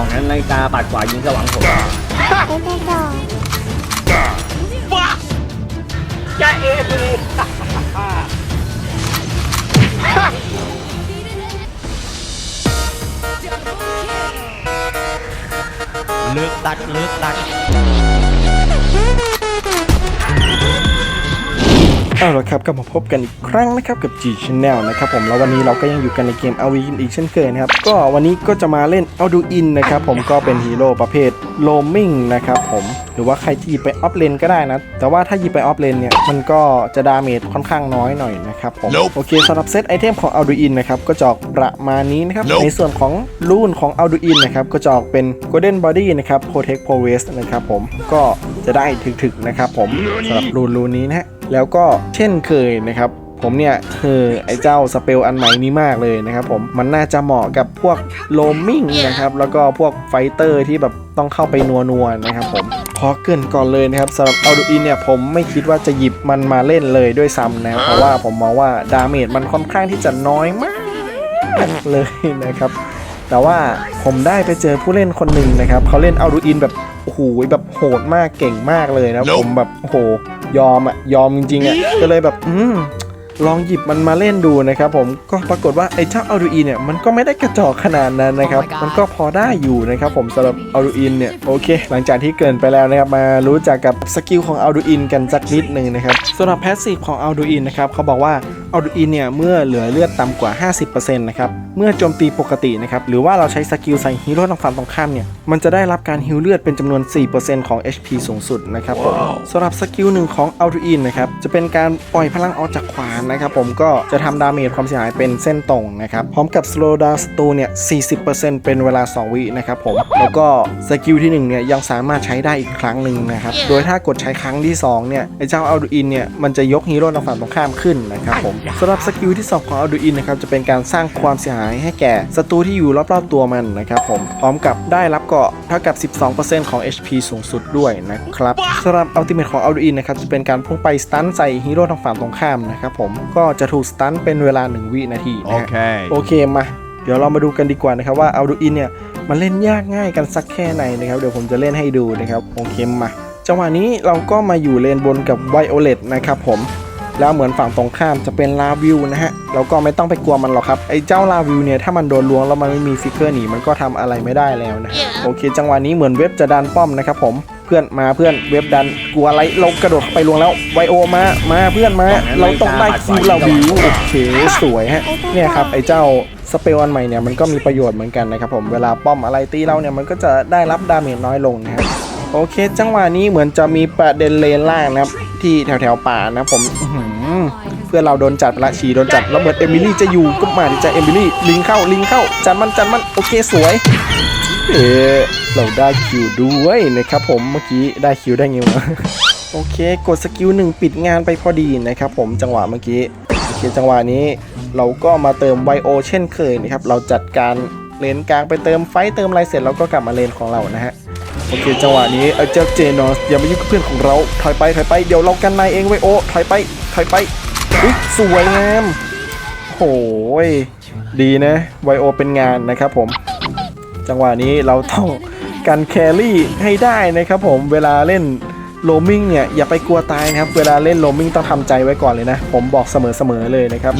สองนั้นนาฬิกาปัดขวายิงสว่างผมเอเดโดจะเอฟเลยเลือกตักเลือกตัก เอาละครับกลับมาพบกันอีกครั้งนะครับกับ G Channel นะครับผมแล้ววันนี้เราก็ยังอยู่กันในเกม a าวีอีกเช่นเคยนะครับก็วันนี้ก็จะมาเล่น a าดูอินนะครับผมก็เป็นฮีโร่ประเภทโลมิงนะครับผมหรือว่าใครที่หยิบไปออฟเลนก็ได้นะ แต่ว่าถ้าหยิบไปออฟเลนเนี่ยมันก็จะดาเมจค่อนข้างน้อยหน่อยนะครับผมโอเคสำหรับเซตไอเทมของ a าดูอินนะครับก็จะออกประมาณนี้นะครับในส่วนของรูนของ a าดูอินนะครับก็จะออกเป็น Golden Body นะครับ Protect Pro Vest นะครับผมก็จะได้ถึกๆนะครับผมสำหรับรูนรูนนี้นะฮะ แล้วก็เช่นเคยนะครับผมเนี่ยคือไอเจ้าสเปลอันใหม่นี้มากเลยนะครับผมมันน่าจะเหมาะกับพวกโลมิงนะครับแล้วก็พวกไฟเตอร์ที่แบบต้องเข้าไปนัวๆนะครับผมขอเกินก่อนเลยนะครับสำหรับเอาดูอินเนี่ยผมไม่คิดว่าจะหยิบมันมาเล่นเลยด้วยซ้ำนะเพราะว่าผมมองว่าดาเมจมันค่อนข้างที่จะน้อยมากเลยนะครับ แต่ว่าผมได้ไปเจอผู้เล่นคนหนึ่งนะครับเขาเล่นเอาดูอินแบบโอ้โหแบบโหดมากเก่งมากเลยนะ ผมแบบโอ้โหยอมอะยอมจริงๆอะก็เลยแบบอืมลองหยิบมันมาเล่นดูนะครับผมก็ปรากฏว่าไอ้เจ้าเอาดูอินเนี่ยมันก็ไม่ได้กระจอกขนาดนั้นนะครับ มันก็พอได้อยู่นะครับผมสำหรับเอาดูอินเนี่ยโอเค หลังจากที่เกรินไปแล้วนะครับมารู้จักกับสกิลของเอาดูอินกันสักนิดหนึ่งนะครับสำหรับแพสซีฟของเอาดูอินนะครับเขาบอกว่าเอาดูอินเนี่ยเมื่อเหลือเลือดต่ำกว่า 50%นะครับเมื่อโจมตีปกตินะครับหรือว่าเราใช้สกิลใส่ฮีโร่ทางฝั่งตรงข้ามเนี่ยมันจะได้รับการฮิลเลือดเป็นจำนวน 4%ของ HP สูงสุดนะครับผมสำหรับสกิลหนึ่งของเอาดูอินนะครับจะเป็นการปล่อยพลังออกจากขวานนะครับผมก็จะทำดาเมจความเสียหายเป็นเส้นตรงนะครับพร้อมกับสโลดาสตูเนี่ย40%เป็นเวลา 2 วินะครับผมแล้วก็สกิลที่1เนี่ยยังสามารถใช้ได้อีกครั้งหนึ่งนะครับโดยถ้ากดใช้ครั้งที่สองเนี่ยไอ้เจ้าเอาดูอินเนี่ยมันจะยกฮีโร่ทางฝั่งตรงข้ามขึ้นนะครับผมสำหรับสกิลที่ 2 ของ Alduin นะครับจะเป็นการสร้างความเสียหายให้แก่ศัตรูที่อยู่รอบๆตัวมันนะครับผมพร้อมกับได้รับเกราะเท่ากับ 12%ของ HP สูงสุดด้วยนะครับสำหรับอัลติเมทของ Alduin นะครับจะเป็นการพุ่งไปสตันใส่ฮีโร่ทางฝั่งตรงข้ามนะครับผมก็จะถูกสตันเป็นเวลา 1 วินาทีนะฮะโอเคมาเดี๋ยวเรามาดูกันดีกว่านะครับว่าเอาดูอินเนี่ยมันเล่นยากง่ายกันสักแค่ไหนนะครับเดี๋ยวผมจะเล่นให้ดูนะครับโอเคมาจังหวะนี้เราก็มาอยู่เลนบนกับไวโอเลตนะครับผม แล้วเหมือนฝั่งตรงข้ามจะเป็นลาวิวนะฮะเราก็ไม่ต้องไปกลัวมันหรอกครับไอ้เจ้าลาวิวเนี่ยถ้ามันโดนล้วงแล้วมันไม่มีฟิกเกอร์หนีมันก็ทำอะไรไม่ได้แล้วนะโอเค จังหวะนี้เหมือนเว็บจะดันป้อมนะครับผมเพื่อนมาเพื่อนเว็บดันกลัวอะไรเรากระโดดเข้าไปลวงแล้วไวโอมามาเพื่อนมาเราต้องได้คิวลาวิวโอเคสวยฮะเนี่ยครับไอ้เจ้าสเปลอันใหม่เนี่ยมันก็มีประโยชน์เหมือนกันนะครับผมเวลาป้อมอะไรตีเราเนี่ยมันก็จะได้รับดาเมจน้อยลงนะครับ โอเค จังหวะนี้เหมือนจะมีประเด็นเลนล่างนะครับ ที่แถวแถวป่านะผมเพื่อเราโดนจัดละชีโดนจัดแล้วเหมือนเอมิลี่จะอยู่ก็มาดิจะเอมิลี่ลิงเข้าลิงเข้าจันมันจันมันโอเคสวย เอ๊ะเราได้คิวด้วยนะครับผมเมื่อกี้ได้คิวได้ไงวะโอเค กดสกิลหนึ่งปิดงานไปพอดีนะครับผมจังหวะเมื่อกี้โอเคจังหวะนี้เราก็มาเติมไวโอเช่นเคยนะครับเราจัดการเลนกลางไปเติมไฟเติมอะไรเสร็จเราก็กลับมาเลนของเรานะฮะ โอเคจังหวะนี้เออเจ้าเจนอสอย่ามายุ่งกับเพื่อนของเราถอยไปถอยไปเดี๋ยวเรากันนายเองไวโอถอยไปถอยไปอุ๊ยสวยงามโอ้ยดีนะไวโอเป็นงานนะครับผม จังหวะนี้เราต้องกันแครี่ให้ได้นะครับผมเวลาเล่นโลมิงเนี่ยอย่าไปกลัวตายนะครับ เวลาเล่นโลมิงต้องทำใจไว้ก่อนเลยนะ ผมบอกเสมอๆเลยนะครับ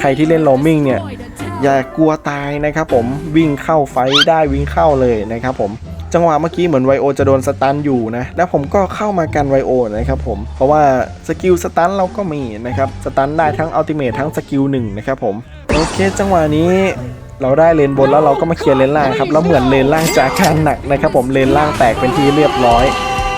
ใครที่เล่นโลมิงเนี่ยอย่ากลัวตายนะครับผมวิ่งเข้าไฟท์ได้วิ่งเข้าเลยนะครับผม จังหวะเมื่อกี้เหมือนไวโอจะโดนสตันอยู่นะ แล้วผมก็เข้ามากันไวโอนะครับผม เพราะว่าสกิลสตันเราก็มีนะครับ สตันได้ทั้งอัลติเมททั้งสกิลหนึ่งนะครับผม โอเค จังหวะนี้เราได้เลนบนแล้วเราก็มาเคลียร์เลนล่างครับ แล้วเหมือนเลนล่างจะาการหนักนะครับผม เลนล่างแตกเป็นที่เรียบร้อย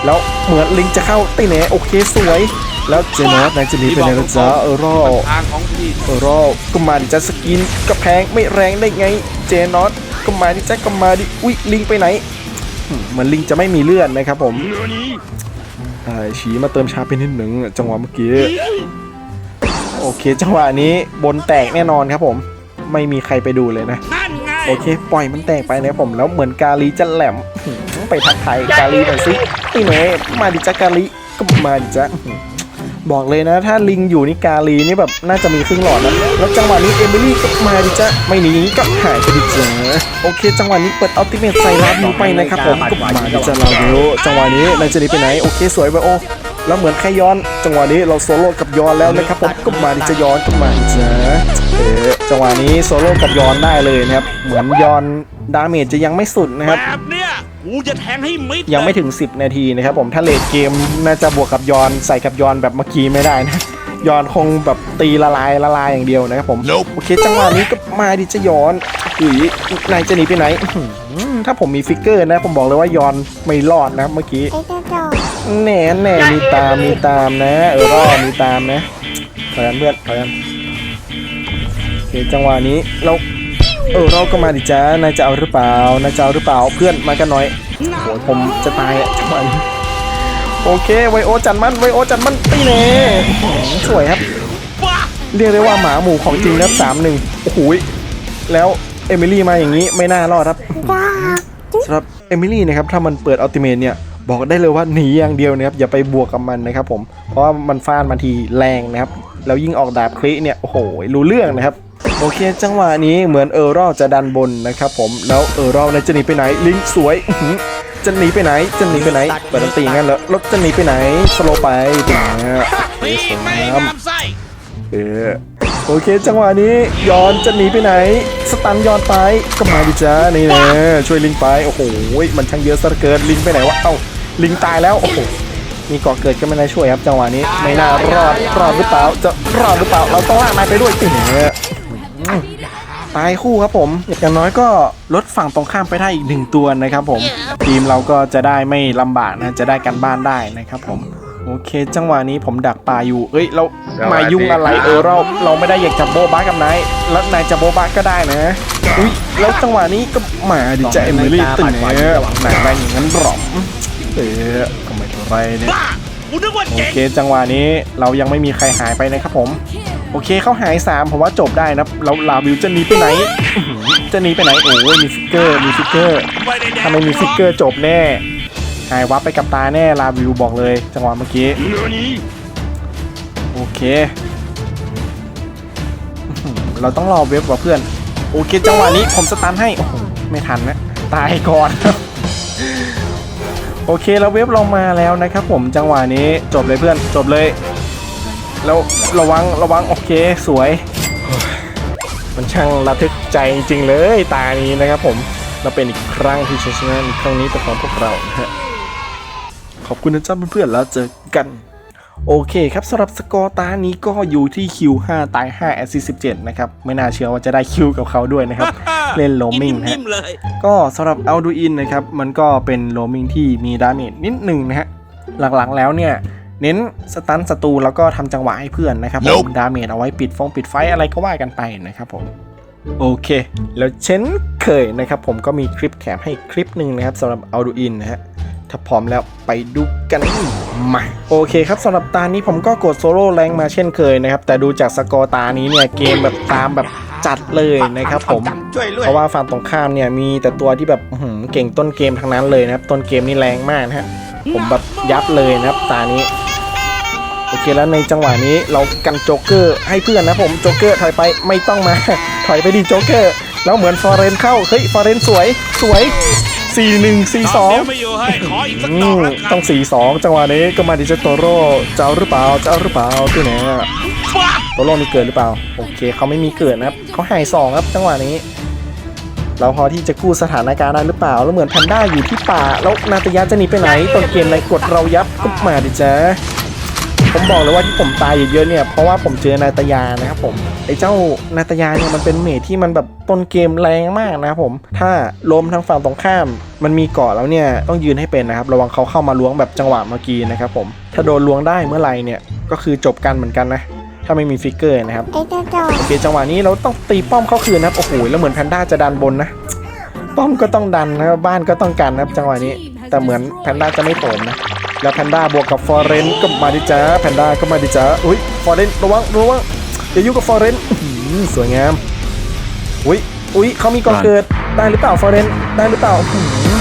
แล้วเหมือนลิงจะเข้าตีแหนโอเคสวย แล้วเจนอสนายจะหนีไปไหนนะจ๊ะเออรอทางของพี่เออรอก็มาดิจะสกินก็แพงไม่แรงได้ไง เจนอสก็มาดิจ้ก็มาดิอุ้ยลิงไปไหน เหมือนลิงจะไม่มีเลือดนะครับผมอ่าฉีมาเติมชาไปนิดหนึ่งจังหวะเมื่อกี้โอเค จังหวะนี้บนแตกแน่นอนครับผม ไม่มีใครไปดูเลยนะโอเค ปล่อยมันแตกไปนะครับผมแล้วเหมือนกาลีจะแหลมไปทักทายกาลีหน่อยสิไอ้เน่มาดิจ้ากาลีก็มาดิจ้า บอกเลยนะ ถ้าลิงอยู่นี่กาลีนี่แบบน่าจะมีครึ่งหลอดนะแล้วจังหวะนี้เอมิลี่ก็มาดิจ้ะไม่หนีก็หายไปดิจ้ะโอเค จังหวะนี้เปิดอัลติเมทใส่ลาบิวไปนะครับผมก็มาดิจ้ะลาบิวจังหวะนี้นายจะหนีไปไหนโอเคสวยไปโอแล้วเหมือนแค่ย้อน จังหวะนี้เราโซโล่กับย้อนแล้วนะครับผมก็มาดิจะย้อนก็มาดิจ้ะเออจังหวะนี้โซโล่กับย้อนได้เลยนะครับเหมือนย้อนดาเมจจะยังไม่สุดนะครับแบบ กูจะแทงให้มิดยังไม่ถึง 10 นาทีนะครับผมถ้าเลดเกมน่าจะบวกกับยอนใส่กับยอนแบบเมื่อกี้ไม่ได้นะยอนคงแบบตีละลายละลายอย่างเดียวนะครับผมโอเคจังหวะนี้ก็มาดิจะยอนอุ้ยนายจะหนีไปไหนอื้อหือถ้าผมมีฟิกเกอร์นะผมบอกเลยว่ายอนไม่รอดนะเมื่อกี้แหน่แหน่มีตามมีตามนะเออรอดมีตามนะถอยกันเพื่อนถอยกันโอเคจังหวะนี้เรา เออเราก็มาดิจ้านายจะเอาหรือเปล่านายจะเอาหรือเปล่าเพื่อนมากันหน่อยโอ้ยผมจะตายอะจังหวะนี้โอเคไวโอจัดมันไวโอจัดมันตีเน่สวยครับบ้าเรียกได้ว่าหมาหมู่ของจริงนะครับสามหนึ่งโอ้โหยแล้วเอมิลี่มาอย่างนี้ไม่น่ารอดครับสำหรับเอมิลี่นะครับถ้ามันเปิดอัลติเมทเนี่ยบอกได้เลยว่าหนีอย่างเดียวนะครับอย่าไปบวกกับมันนะครับผมเพราะว่ามันฟาดมาทีแรงนะครับแล้วยิ่งออกดาบคลิเนี่ยโอ้โหรู้เรื่องนะครับ โอเค จังหวะนี้เหมือนเออร์รอจะดันบนนะครับผมแล้วเออร์รอเนี่ยจะหนีไปไหนลิงก์สวยอื้อหือจะหนีไปไหนจะหนีไปไหนเปิดอันตีงั้นเหรอแล้วจะหนีไปไหนสโลว์ไปถึงนะตีไม่งามไส้เออโอเค จังหวะนี้ย้อนจะหนีไปไหน สตันย้อนไปก็มาดิจ้านี่นะช่วยลิงไปโอ้โหมันช่างเยอะซะเหลือเกินลิงไปไหนวะเอ้าลิงตายแล้วโอ้โหมีก่อเกิดก็ไม่ได้ช่วยครับจังหวะนี้ ไม่น่ารอดรอดหรือเปล่าจะรอดหรือเปล่าเราต้องลากนายไปด้วยติ่งเนี่ย ตายคู่ครับผม อย่างน้อยก็ลดฝั่งตรงข้ามไปได้อีกหนึ่งตัวนะครับผม ทีมเราก็จะได้ไม่ลำบากนะ จะได้กันบ้านได้นะครับผม โอเค จังหวะนี้ผมดักปลาอยู่ เอ้ย เรามายุ่งอะไรเออเราเราไม่ได้อยากจับโบบากับนายแล้วนายจะโบบาก็ได้นะ อุ้ยแล้วจังหวะนี้ก็มาดิจะเอมิลี่ตื่นเนี่ยนายได้อย่างนั้นหรอเออก็ไม่เท่าไรเนี่ยบ้ากูนึกว่าโอเจ๋งเค จังหวะนี้เรายังไม่มีใครหายไปนะครับผม โอเคเขาหายสามผมว่าจบได้นะแล้วลาวิวจะหนีไปไหน จะหนีไปไหน โอ้ยมีฟิกเกอร์ มีฟิกเกอร์ไม่ได้แดกถ้าไม่มีฟิกเกอร์จบแน่ หายวับไปกับตาแน่ลาวิวบอกเลย จังหวะเมื่อกี้ โอเค เราต้องรอเว็บว่ะเพื่อน โอเค จังหวะนี้ผมสตันให้ โอ้โห ไม่ทันนะ ตายก่อนโอเคแล้วเว็บเรามาแล้วนะครับผมจังหวะนี้จบเลยเพื่อนจบเลย แล้วระวังระวังโอเคสวย มันช่างระทึกใจจริงๆเลยตานี้นะครับผมเราเป็นอีกครั้งที่ชัยชนะในครั้งนี้เป็นของพวกเรานะฮะขอบคุณนะจ๊ะเพื่อนๆแล้วเจอกัน โอเคครับสำหรับสกอร์ตานี้ก็อยู่ที่คิว5ตาย5แอสซิส17นะครับ ไม่น่าเชื่อว่าจะได้คิวกับเขาด้วยนะครับ เล่นโลมิงนะฮะนิ่มๆเลยก็สำหรับ a l d u i n นะครับ มันก็เป็นโลมิงที่มีดาเมจนิดหนึ่งนะฮะ หลักๆแล้วเนี่ย เน้นสตันศัตรูแล้วก็ทำจังหวะให้เพื่อนนะครับผมดาเมจเอาไว้ปิดฟงปิดไฟอะไรก็ว่ากันไปนะครับผมโอเค แล้วเช่นเคยนะครับผมก็มีคลิปแถมให้คลิปหนึ่งนะครับสำหรับ a l d u i n นะฮะถ้าพร้อมแล้วไปดูกันมาโอเคครับสำหรับตานี้ผมก็กดโซโล่แรงมาเช่นเคยนะครับ แต่ดูจากสกอร์ตานี้เนี่ยเกมแบบตามแบบจัดเลยนะครับผมช่วยด้วยเพราะว่าฝั่งตรงข้ามเนี่ยมีแต่ตัวที่แบบอื้อหือเก่งต้นเกมทั้งนั้นเลยนะครับ ต้นเกมนี่แรงมากนะฮะผมแบบยับเลยนะครับตานี้ โอเคแล้วในจังหวะนี้เรากันโจ๊กเกอร์ให้เพื่อนนะผมโจ๊กเกอร์ถอยไปไม่ต้องมา ถอยไปดิโจ๊กเกอร์แล้วเหมือนฟอร์เรนเข้าเฮ้ยฟอร์เรนสวยสวย 4 1 4ตอนเดียว2ไม่อยู่ให้ขออีกสักอืดอกมแล้วกันต้อง 4 2 จังหวะนี้ก็มาดิเจโตโร่จะเอาหรือเปล่าจะเอาหรือเปล่าที่ไหนอะบ้าโตโร่นี่เกิดหรือเปล่า โอเคเขาไม่มีเกิดนะครับเขาหายสองครับจังหวะนี้เราพอที่จะกู้สถานการณ์ได้หรือเปล่า แล้วเหมือนแพนด้าอยู่ที่ป่า แล้วนาตยะจะหนีไปไหน ต้นเกมในกดเรายับก็มาดิจ้า ผมบอกเลยว่าที่ผมตายเยอะๆเนี่ยเพราะว่าผมเจอนาตยานะครับผมไอ้เจ้านาตยาเนี่ยมันเป็นเมทที่มันแบบต้นเกมแรงมากนะครับผมถ้าล้มทางฝั่งตรงข้าม มันมีเกาะแล้วเนี่ยต้องยืนให้เป็นนะครับระวังเขาเข้ามาล้วงแบบจังหวะเมื่อกี้นะครับผมถ้าโดนล้วงได้เมื่อไหร่เนี่ยก็คือจบกันเหมือนกันนะถ้าไม่มีฟิกเกอร์นะครับโอเคจังหวะนี้เราต้องตีป้อมเข้าคืนนะครับโอ้โหแล้วเหมือนแพนด้าจะดันบนนะป้อมก็ต้องดันนะบ้านก็ต้องกันนะครับจังหวะนี้ แต่เหมือนแพนด้าจะไม่โถมนะ แล้วแพนด้าบวกกับฟอร์เรนก็มาดิจ้าแพนด้าก็มาดิจ้าอุ้ยฟอร์เรนระวังระวังอย่ายุ่งกับฟอร์เรนสวยงามอุ้ยอุ้ยเขามีกองเกิดได้หรือเปล่าฟอร์เรนได้หรือเปล่าอื้อหือ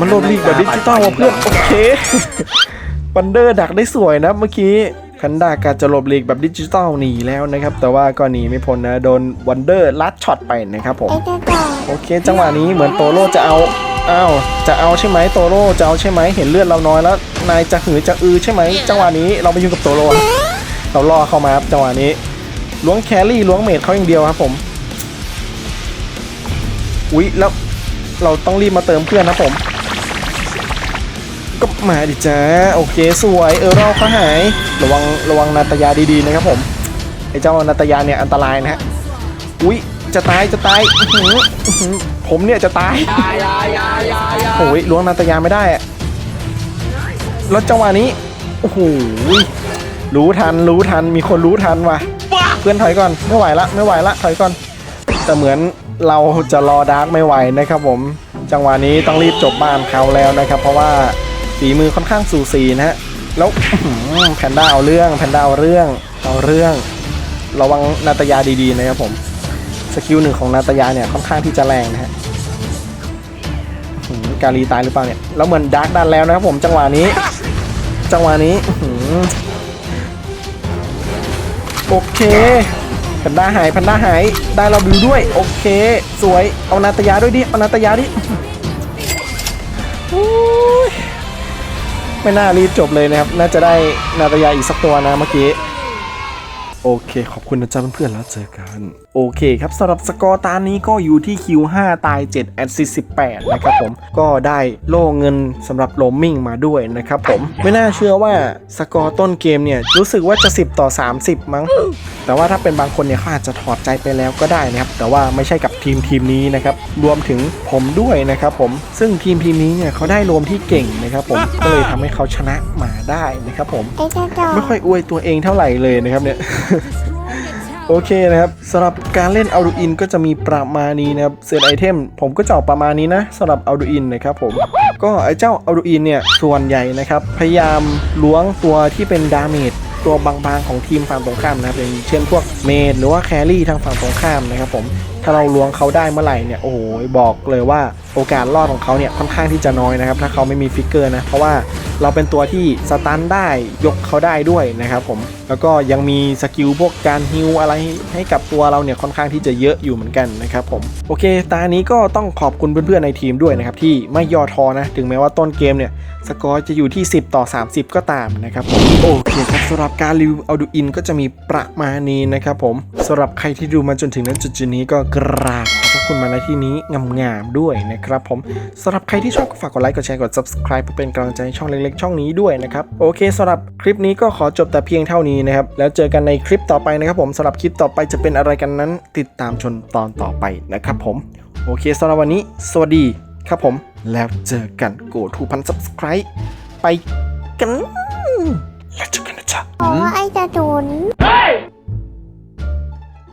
มันโลดลีกแบบดิจิตอลว่ะเพื่อนโอเคบันเดอร์ดักได้สวยนะเมื่อกี้แพนด้าการจะหลบหลีกแบบดิจิตอลหนีแล้วนะครับ แต่ว่าก็หนีไม่พ้นนะ โดนวันเดอร์ลัดช็อตไปนะครับผม โอเค จังหวะนี้เหมือนโตโร่จะเอา อ้าวจะเอาใช่ไหมโตโร่จะเอาใช่ไหมเห็นเลือดเราน้อยแล้วนายจะหือจะอือใช่ไหมจังหวะนี้เราไปยุ่งกับโตโร่อะเราล่อเข้ามาครับจังหวะนี้ล้วงแครี่ล้วงเมดเขาอย่างเดียวครับผมอุ๊ยแล้วเราต้องรีบมาเติมเพื่อนนะผมก็มาดิจ้าโอเคสวยเออเราก็หายระวังระวังนาตยาดีๆนะครับผมไอ้เจ้านาตยาเนี่ยอันตรายนะฮะอุ๊ยจะตายจะตายอื้อหืออื้อหือ ผมเนี่ยจะตายโอ้ยล้วงนาตยาไม่ได้อะแล้วจังหวะนี้โอ้โหรู้ทันรู้ทันมีคนรู้ทันว่ะ เพื่อนถอยก่อนไม่ไหวละไม่ไหวละถอยก่อน แต่เหมือนเราจะรอดาร์กไม่ไหวนะครับผม จังหวะนี้ต้องรีบจบบ้านเขาแล้วนะครับ เพราะว่าฝีมือค่อนข้างสูสีนะฮะแล้วแพนด้าเอาเรื่องแพนด้าเอาเรื่องเอาเรื่อง ระวังนาตยาดีๆนะครับผม สกิลหนึ่งของนาตยาเนี่ยค่อนข้างที่จะแรงนะฮะกาลีตายหรือเปล่าเนี่ยแล้วเหมือนดาร์กดันแล้วนะครับผมจังหวะนี้ จังหวะนี้โอเคแพนด้าหายแพนด้าหายได้เราบิวด้วย โอเค สวยเอานาตยาด้วยดิเอานาตยาดิไม่น่ารีบจบเลยนะครับ น่าจะได้นาตยาอีกสักตัวนะเมื่อกี้ โอเค ขอบคุณนะจ๊ะเพื่อนๆแล้วเจอกัน โอเคครับสำหรับสกอร์ตานนี้ก็อยู่ที่คิว5ตาย7แอดซิ18 นะครับผมก็ได้โล่เงินสำหรับโรมมิ่งมาด้วยนะครับผมไม่น่าเชื่อว่าสกอร์ต้นเกมเนี่ย รู้สึกว่าจะ 10 ต่อ 30 มั้ง แต่ว่าถ้าเป็นบางคนเนี่ยเขาอาจจะถอดใจไปแล้วก็ได้นะครับ แต่ว่าไม่ใช่กับทีมทีมนี้นะครับ รวมถึงผมด้วยนะครับผมซึ่งทีมทีมนี้เนี่ยเขาได้รวมที่เก่งนะครับผมก็เลยทำให้เขาชนะมาได้นะครับผมไม่ค่อยอวยตัวเองเท่าไหร่เลยนะครับเนี่ยโอเคนะครับสำหรับการเล่นเอาดูอินก็จะมีประมาณนี้นะครับเซตไอเทม ผมก็จะออกประมาณนี้นะสำหรับเอาดูอินนะครับผมก็ไอเจ้าเอาดูอินเนี่ยส่วนใหญ่นะครับ พยายามล้วงตัวที่เป็นดาเมจตัวบางๆของทีมฝั่งตรงข้ามนะครับอย่างเช่นพวกเมดหรือว่าแครี่ทางฝั่งตรงข้ามนะครับผม ถ้าเราล้วงเขาได้เมื่อไหร่เนี่ยโอ้โหบอกเลยว่าโอกาสรอดของเขาเนี่ยค่อนข้างที่จะน้อยนะครับ ถ้าเขาไม่มีฟิกเกอร์นะ เพราะว่าเราเป็นตัวที่สตันได้ยกเขาได้ด้วยนะครับผมแล้วก็ยังมีสกิลพวกการฮิวอะไรให้กับตัวเราเนี่ยค่อนข้างที่จะเยอะอยู่เหมือนกันนะครับผมโอเค ตานี้ก็ต้องขอบคุณเพื่อนๆในทีมด้วยนะครับที่ไม่ย่อท้อนะถึงแม้ว่าต้นเกมเนี่ยสกอร์จะอยู่ที่ 10 ต่อ 30 ก็ตามนะครับโอเคครับสำหรับการรีวิวเอาดูอินก็จะมีประมาณนี้นะครับผมสำหรับใครที่ดูมาจนถึงนั้นจุดนี้ก็กราบขอบพระคุณมาณที่นี้งามๆด้วยนะครับผมสำหรับใครที่ชอบก็ฝากกดไลค์กดแชร์กด subscribe เพื่อเป็นกำลังใจให้ช่องเล็กๆ ช่องนี้ด้วยนะครับโอเคสำหรับคลิปนี้ก็ขอจบแต่เพียงเท่านี้นะครับแล้วเจอกันในคลิปต่อไปนะครับผมสำหรับคลิปต่อไปจะเป็นอะไรกันนั้น ติดตามชมตอนต่อไปนะครับผมโอเคสำหรับวันนี้ สวัสดีครับผม แล้วเจอกันโกทูพัน subscribe ไปกันแล้วเจอกันนะจ๊ะเพราะว่าไอ้จะโดน